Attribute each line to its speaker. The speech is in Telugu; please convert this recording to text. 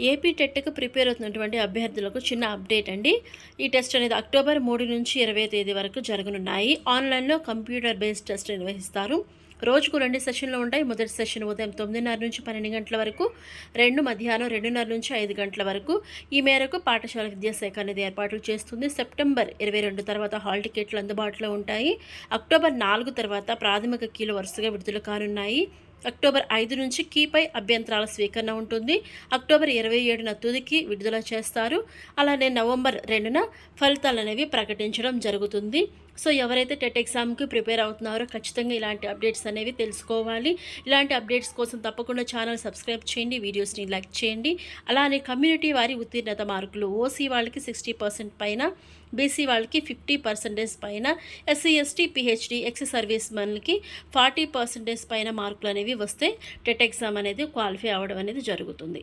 Speaker 1: ఏపీ టెట్కు ప్రిపేర్ అవుతున్నటువంటి అభ్యర్థులకు చిన్న అప్డేట్ అండి. ఈ టెస్ట్ అనేది అక్టోబర్ మూడు నుంచి ఇరవై తేదీ వరకు జరగనున్నాయి. ఆన్లైన్లో కంప్యూటర్ బేస్డ్ టెస్ట్ నిర్వహిస్తారు. రోజుకు రెండు సెషన్లు ఉంటాయి. మొదటి సెషన్ ఉదయం తొమ్మిదిన్నర నుంచి పన్నెండు గంటల వరకు రెండు మధ్యాహ్నం రెండున్నర నుంచి ఐదు గంటల వరకు. ఈ మేరకు పాఠశాల విద్యాశాఖ అనేది ఏర్పాట్లు చేస్తుంది. సెప్టెంబర్ ఇరవై రెండు తర్వాత హాల్ టికెట్లు అందుబాటులో ఉంటాయి. అక్టోబర్ నాలుగు తర్వాత ప్రాథమిక కీలు వరుసగా విడుదల కానున్నాయి. అక్టోబర్ ఐదు నుంచి కీపై అభ్యంతరాల స్వీకరణ ఉంటుంది. అక్టోబర్ ఇరవై ఏడున తుదికి విడుదల చేస్తారు. అలానే నవంబర్ రెండున ఫలితాలు అనేవి ప్రకటించడం జరుగుతుంది. సో ఎవరైతే టెట్ ఎగ్జామ్కి ప్రిపేర్ అవుతున్నారో ఖచ్చితంగా ఇలాంటి అప్డేట్స్ అనేవి తెలుసుకోవాలి. ఇలాంటి అప్డేట్స్ కోసం తప్పకుండా ఛానల్ సబ్స్క్రైబ్ చేయండి. వీడియోస్ని లైక్ చేయండి. అలానే కమ్యూనిటీ వారి ఉత్తీర్ణత మార్కులు ఓసీ వాళ్ళకి సిక్స్టీ పర్సెంట్ పైన బీసీ వాళ్ళకి ఫిఫ్టీ పర్సెంటేజ్ పైన SC ST PHD ex service మెన్లకి forty percentage పైన మార్కులు అనేవి వస్తే టెట్ ఎగ్జామ్ అనేది క్వాలిఫై అవ్వడం అనేది జరుగుతుంది.